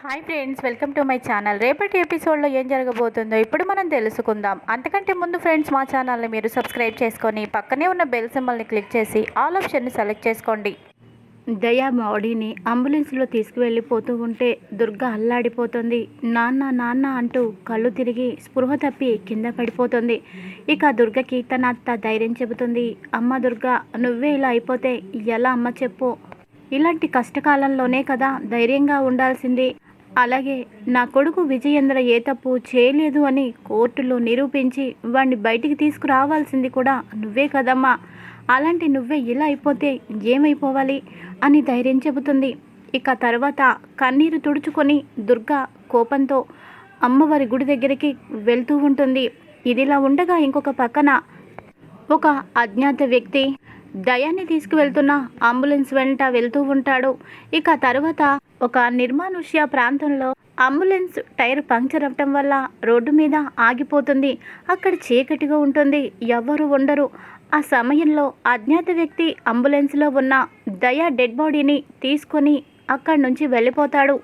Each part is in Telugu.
Hi friends welcome to my channel. రేపటి ఎపిసోడ్లో ఏం జరగబోతుందో ఇప్పుడు మనం తెలుసుకుందాం. అంతకంటే ముందు ఫ్రెండ్స్ మా ఛానల్ని మీరు సబ్స్క్రైబ్ చేసుకొని పక్కనే ఉన్న బెల్ సింబల్ని క్లిక్ చేసి ఆల్ ఆప్షన్ని సెలెక్ట్ చేసుకోండి. దయా బాడీని అంబులెన్స్లో తీసుకువెళ్ళిపోతూ ఉంటే దుర్గ అల్లాడిపోతుంది. నాన్న నాన్న అంటూ కళ్ళు తిరిగి స్పృహ తప్పి కింద పడిపోతుంది. ఇక దుర్గకి తన అత్త ధైర్యం చెబుతుంది. అమ్మ దుర్గ నువ్వే ఇలా అయిపోతే ఎలా అమ్మ చెప్పు. ఇలాంటి కష్టకాలంలోనే కదా ధైర్యంగా ఉండాల్సింది. అలాగే నా కొడుకు విజయేంద్ర ఏ తప్పు చేయలేదు అని కోర్టులో నిరూపించి వాడిని బయటికి తీసుకురావాల్సింది కూడా నువ్వే కదమ్మా. అలాంటి నువ్వే ఇలా అయిపోతే ఏమైపోవాలి అని ధైర్యం చెబుతుంది. ఇక తర్వాత కన్నీరు తుడుచుకొని దుర్గ కోపంతో అమ్మవారి గుడి దగ్గరికి వెళ్తూ ఉంటుంది. ఇదిలా ఉండగా ఇంకొక పక్కన ఒక అజ్ఞాత వ్యక్తి దయాన్ని తీసుకువెళ్తున్న అంబులెన్స్ వెంట వెళ్తూ ఉంటాడు. ఇక తర్వాత ఒక నిర్మానుష్య ప్రాంతంలో అంబులెన్స్ టైర్ పంక్చర్ అవ్వటం వల్ల రోడ్డు మీద ఆగిపోతుంది. అక్కడ చీకటిగా ఉంటుంది. ఎవ్వరు ఉండరు. ఆ సమయంలో అజ్ఞాత వ్యక్తి అంబులెన్స్లో ఉన్న దయా డెడ్ బాడీని తీసుకొని అక్కడి నుంచి వెళ్ళిపోతాడు.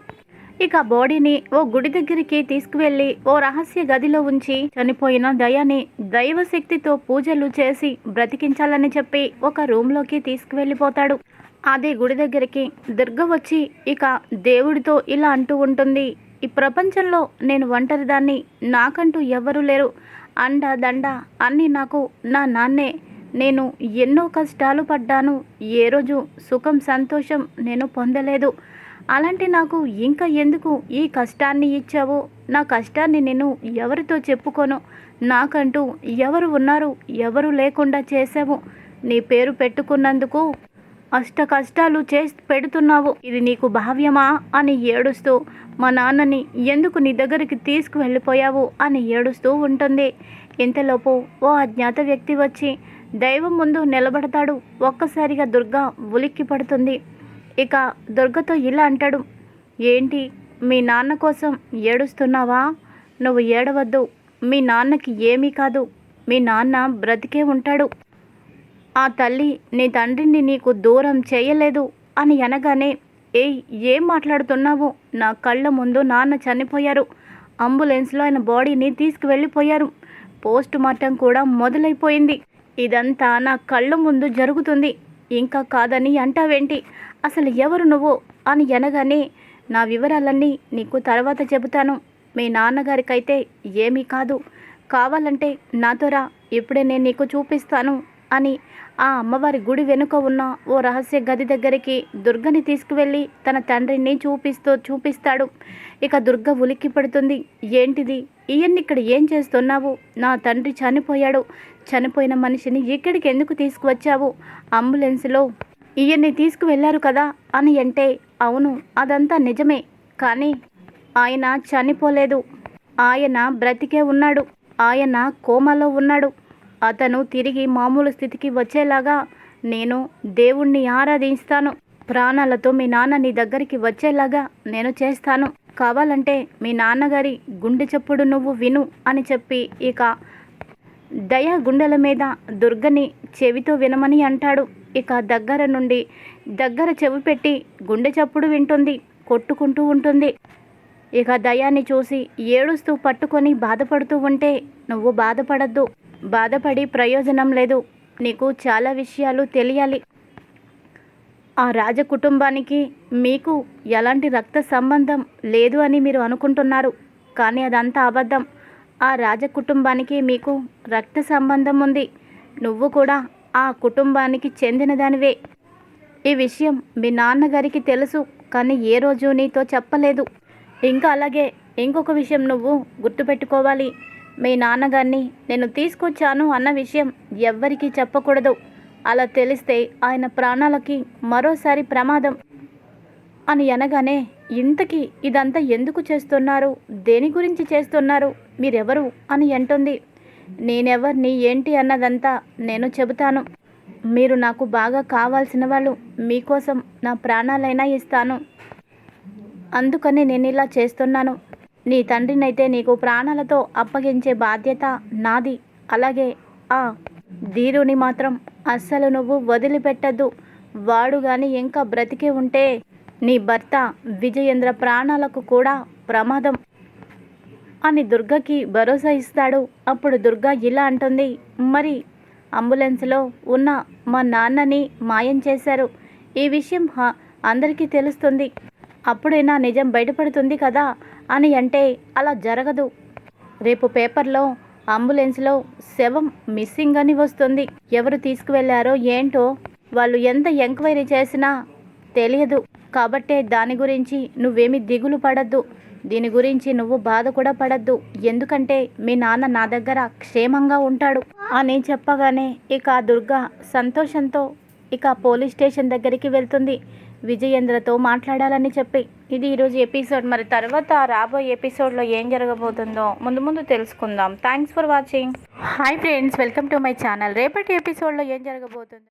ఇక బాడీని ఓ గుడి దగ్గరికి తీసుకువెళ్ళి ఓ రహస్య గదిలో ఉంచి చనిపోయిన దయాని దైవశక్తితో పూజలు చేసి బ్రతికించాలని చెప్పి ఒక రూమ్లోకి తీసుకువెళ్ళిపోతాడు. అదే గుడి దగ్గరికి దుర్గ వచ్చి ఇక దేవుడితో ఇలా అంటూ ఉంటుంది ఈ ప్రపంచంలో నేను ఒంటరిదాన్ని నాకంటూ ఎవ్వరూ లేరు. అండ దండ అన్నీ నాకు నా నాన్నే. నేను ఎన్నో కష్టాలు పడ్డాను ఏ రోజు సుఖం సంతోషం నేను పొందలేదు. అలాంటి నాకు ఇంకా ఎందుకు ఈ కష్టాన్ని ఇచ్చావో? నా కష్టాన్ని నేను ఎవరితో చెప్పుకోను? నాకంటూ ఎవరు ఉన్నారు? ఎవరు లేకుండా చేసావు నీ పేరు పెట్టుకున్నందుకు అష్ట కష్టాలు చేసి పెడుతున్నావు. ఇది నీకు భావ్యమా? అని ఏడుస్తూ మా నాన్నని ఎందుకు నీ దగ్గరికి తీసుకువెళ్ళిపోయావు? అని ఏడుస్తూ ఉంటుంది. ఇంతలోపు ఓ అజ్ఞాత వ్యక్తి వచ్చి దైవం ముందు నిలబడతాడు. ఒక్కసారిగా దుర్గా ఉలిక్కి పడుతుంది. ఇక దుర్గతో ఇలా అంటాడు ఏంటి మీ నాన్న కోసం ఏడుస్తున్నావా? నువ్వు ఏడవద్దు. మీ నాన్నకి ఏమీ కాదు. మీ నాన్న బ్రతికే ఉంటాడు. ఆ తల్లి నీ తండ్రిని నీకు దూరం చేయలేదు అని అనగానే ఏయ్ ఏం మాట్లాడుతున్నావు? నా కళ్ళ ముందు నాన్న చనిపోయారు. అంబులెన్స్లో ఆయన బాడీని తీసుకువెళ్ళిపోయారు. పోస్ట్ మార్టం కూడా మొదలైపోయింది. ఇదంతా నా కళ్ళ ముందు జరుగుతుంది. ఇంకా కాదని అంటావేంటి? అసలు ఎవరు నువ్వు? అని అనగానే నా వివరాలన్నీ నీకు తర్వాత చెబుతాను. మీ నాన్నగారికైతే ఏమీ కాదు. కావాలంటే నాతో రా. ఇప్పుడే నేను నీకు చూపిస్తాను. అని ఆ అమ్మవారి గుడి వెనుక ఉన్న ఓ రహస్య గది దగ్గరికి దుర్గని తీసుకువెళ్ళి తన తండ్రిని చూపిస్తూ చూపిస్తాడు. ఇక దుర్గ ఉలిక్కి పడుతుంది. ఏంటిది? ఈయన్ని ఇక్కడ ఏం చేస్తున్నావు? నా తండ్రి చనిపోయాడు. చనిపోయిన మనిషిని ఇక్కడికి ఎందుకు తీసుకువచ్చావు? అంబులెన్స్లో ఈయన్ని తీసుకువెళ్ళారు కదా అని అంటే అవును అదంతా నిజమే. కానీ ఆయన చనిపోలేదు. ఆయన బ్రతికే ఉన్నాడు. ఆయన కోమాలో ఉన్నాడు. అతను తిరిగి మామూలు స్థితికి వచ్చేలాగా నేను దేవుణ్ణి ఆరాధిస్తాను. ప్రాణాలతో మీ నాన్న నీ దగ్గరికి వచ్చేలాగా నేను చేస్తాను. కావాలంటే మీ నాన్నగారి గుండె చప్పుడు నువ్వు విను అని చెప్పి ఇక దయ గుండెల మీద దుర్గని చెవితో వినమని అంటాడు. ఇక దగ్గర నుండి దగ్గర చెవి పెట్టి గుండె చప్పుడు వింటుంది కొట్టుకుంటూ ఉంటుంది. ఇక దయాన్ని చూసి ఏడుస్తూ పట్టుకొని బాధపడుతూ ఉంటే నువ్వు బాధపడద్దు. బాధపడి ప్రయోజనం లేదు. నీకు చాలా విషయాలు తెలియాలి. ఆ రాజ కుటుంబానికి మీకు ఎలాంటి రక్త సంబంధం లేదు అని మీరు అనుకుంటున్నారు. కానీ అదంతా అబద్ధం. ఆ రాజ కుటుంబానికి మీకు రక్త సంబంధం ఉంది. నువ్వు కూడా ఆ కుటుంబానికి చెందినదానివే. ఈ విషయం మీ నాన్నగారికి తెలుసు. కానీ ఏ రోజు నీతో చెప్పలేదు. ఇంకా అలాగే ఇంకొక విషయం నువ్వు గుర్తుపెట్టుకోవాలి. మీ నాన్నగారిని నేను తీసుకొచ్చాను అన్న విషయం ఎవ్వరికీ చెప్పకూడదు. అలా తెలిస్తే ఆయన ప్రాణాలకి మరోసారి ప్రమాదం. అని అనగానే ఇంతకీ ఇదంతా ఎందుకు చేస్తున్నారు? దేని గురించి చేస్తున్నారు? మీరెవరు? అని అంటుంది. నేనెవరిని ఏంటి అన్నదంతా నేను చెబుతాను. మీరు నాకు బాగా కావాల్సిన వాళ్ళు మీకోసం నా ప్రాణాలైనా ఇస్తాను. అందుకని నేను ఇలా చేస్తున్నాను. నీ తండ్రినైతే నీకు ప్రాణాలతో అప్పగించే బాధ్యత నాది. అలాగే ఆ ధీరుని మాత్రం అస్సలు నువ్వు వదిలిపెట్టద్దు. వాడు గాని ఇంకా బ్రతికి ఉంటే నీ భర్త విజయేంద్ర ప్రాణాలకు కూడా ప్రమాదం. అని దుర్గకి భరోసా ఇస్తాడు. అప్పుడు దుర్గ ఇలా అంటుంది. మరి అంబులెన్స్లో ఉన్న మా నాన్నని మాయం చేశారు. ఈ విషయం అందరికీ తెలుస్తుంది. అప్పుడైనా నిజం బయటపడుతుంది కదా. అని అంటే అలా జరగదు. రేపు పేపర్లో అంబులెన్స్లో శవం మిస్సింగ్ అని వస్తుంది. ఎవరు తీసుకువెళ్ళారో ఏంటో వాళ్ళు ఎంత ఎంక్వైరీ చేసినా తెలియదు. కాబట్టే దాని గురించి నువ్వేమి దిగులు పడద్దు. దీని గురించి నువ్వు బాధ కూడా పడద్దు. ఎందుకంటే మీ నాన్న నా దగ్గర క్షేమంగా ఉంటాడు. అని చెప్పగానే ఇక దుర్గా సంతోషంతో ఇక పోలీస్ స్టేషన్ దగ్గరికి వెళ్తుంది. విజయేంద్రతో మాట్లాడాలని చెప్పి ఇది ఈరోజు ఎపిసోడ్ మరి తర్వాత రాబోయే ఎపిసోడ్లో ఏం జరగబోతుందో ముందు ముందు తెలుసుకుందాం. Thanks for watching hi friends welcome to my channel రేపటి ఎపిసోడ్లో ఏం జరగబోతుంది?